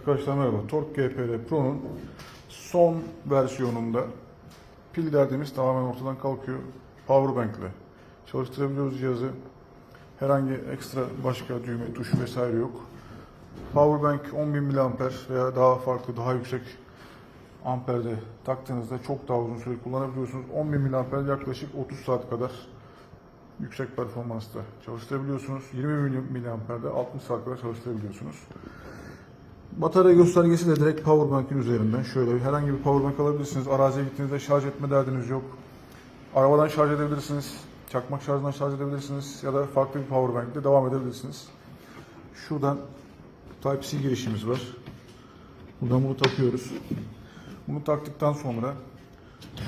Arkadaşlar merhaba. Torque GPR Pro'nun son versiyonunda pil derdimiz tamamen ortadan kalkıyor. Powerbank ile çalıştırabiliyoruz cihazı. Herhangi ekstra başka düğme, tuş vesaire yok. Powerbank 10.000 mAh veya daha farklı, daha yüksek amperde taktığınızda çok daha uzun süre kullanabiliyorsunuz. 10.000 mAh yaklaşık 30 saat kadar yüksek performansta çalıştırabiliyorsunuz. 20 mAh'de 60 saat kadar çalıştırabiliyorsunuz. Batarya göstergesi de direkt powerbank'in üzerinden. Şöyle herhangi bir powerbank alabilirsiniz. Araziye gittiğinizde şarj etme derdiniz yok. Arabadan şarj edebilirsiniz. Çakmak şarjından şarj edebilirsiniz. Ya da farklı bir powerbank ile devam edebilirsiniz. Şuradan Type-C girişimiz var. Buradan bunu takıyoruz. Bunu taktıktan sonra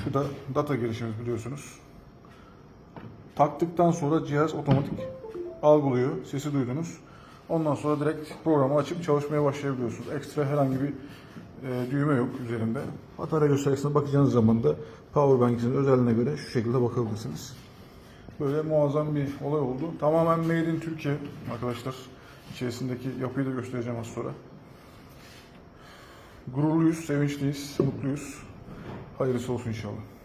şu da data girişimiz biliyorsunuz. Taktıktan sonra cihaz otomatik algılıyor. Sesi duydunuz. Ondan sonra direkt programı açıp çalışmaya başlayabiliyorsunuz. Ekstra herhangi bir e, düğme yok üzerinde. Batarya göstergesine bakacağınız zaman da Powerbank'in özelliğine göre şu şekilde bakabilirsiniz. Böyle muazzam bir olay oldu. Tamamen made in Türkiye arkadaşlar. İçerisindeki yapıyı da göstereceğim az sonra. Gururluyuz, sevinçliyiz, mutluyuz. Hayırlısı olsun inşallah.